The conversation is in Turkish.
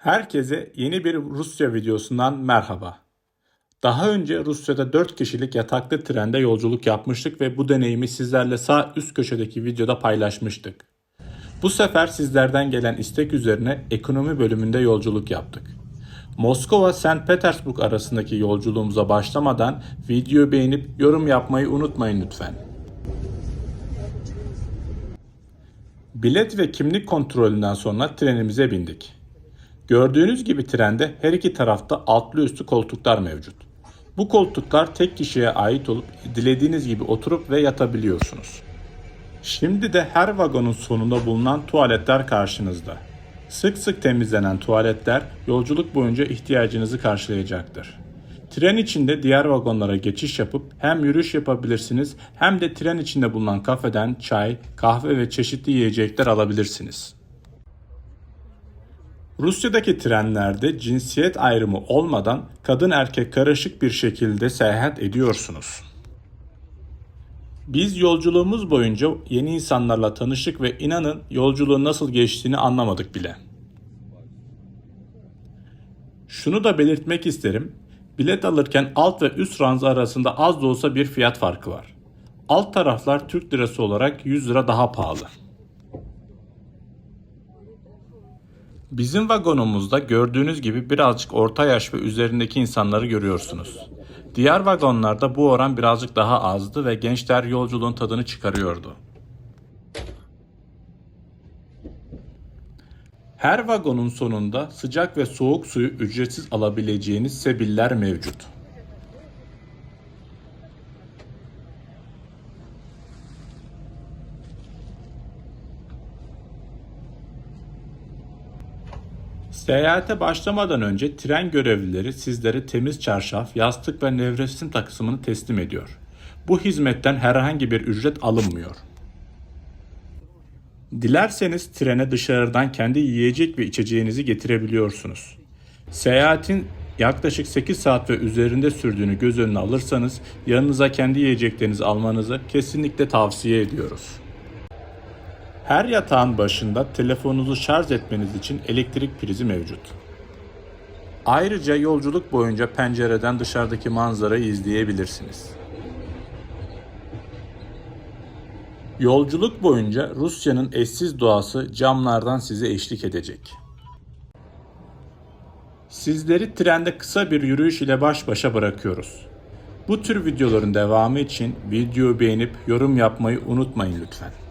Herkese yeni bir Rusya videosundan merhaba. Daha önce Rusya'da 4 kişilik yataklı trende yolculuk yapmıştık ve bu deneyimi sizlerle sağ üst köşedeki videoda paylaşmıştık. Bu sefer sizlerden gelen istek üzerine ekonomi bölümünde yolculuk yaptık. Moskova St. Petersburg arasındaki yolculuğumuza başlamadan videoyu beğenip yorum yapmayı unutmayın lütfen. Bilet ve kimlik kontrolünden sonra trenimize bindik. Gördüğünüz gibi trende her iki tarafta altlı üstü koltuklar mevcut. Bu koltuklar tek kişiye ait olup dilediğiniz gibi oturup ve yatabiliyorsunuz. Şimdi de her vagonun sonunda bulunan tuvaletler karşınızda. Sık sık temizlenen tuvaletler yolculuk boyunca ihtiyacınızı karşılayacaktır. Tren içinde diğer vagonlara geçiş yapıp hem yürüyüş yapabilirsiniz hem de tren içinde bulunan kafeden çay, kahve ve çeşitli yiyecekler alabilirsiniz. Rusya'daki trenlerde cinsiyet ayrımı olmadan kadın erkek karışık bir şekilde seyahat ediyorsunuz. Biz yolculuğumuz boyunca yeni insanlarla tanıştık ve inanın yolculuğun nasıl geçtiğini anlamadık bile. Şunu da belirtmek isterim. Bilet alırken alt ve üst ranza arasında az da olsa bir fiyat farkı var. Alt taraflar Türk lirası olarak 100 lira daha pahalı. Bizim vagonumuzda gördüğünüz gibi birazcık orta yaş ve üzerindeki insanları görüyorsunuz. Diğer vagonlarda bu oran birazcık daha azdı ve gençler yolculuğun tadını çıkarıyordu. Her vagonun sonunda sıcak ve soğuk suyu ücretsiz alabileceğiniz sebiller mevcut. Seyahate başlamadan önce tren görevlileri sizlere temiz çarşaf, yastık ve nevresim takımını teslim ediyor. Bu hizmetten herhangi bir ücret alınmıyor. Dilerseniz trene dışarıdan kendi yiyecek ve içeceğinizi getirebiliyorsunuz. Seyahatin yaklaşık 8 saat ve üzerinde sürdüğünü göz önüne alırsanız yanınıza kendi yiyeceklerinizi almanızı kesinlikle tavsiye ediyoruz. Her yatağın başında telefonunuzu şarj etmeniz için elektrik prizi mevcut. Ayrıca yolculuk boyunca pencereden dışarıdaki manzarayı izleyebilirsiniz. Yolculuk boyunca Rusya'nın eşsiz doğası camlardan size eşlik edecek. Sizleri trende kısa bir yürüyüş ile baş başa bırakıyoruz. Bu tür videoların devamı için videoyu beğenip yorum yapmayı unutmayın lütfen.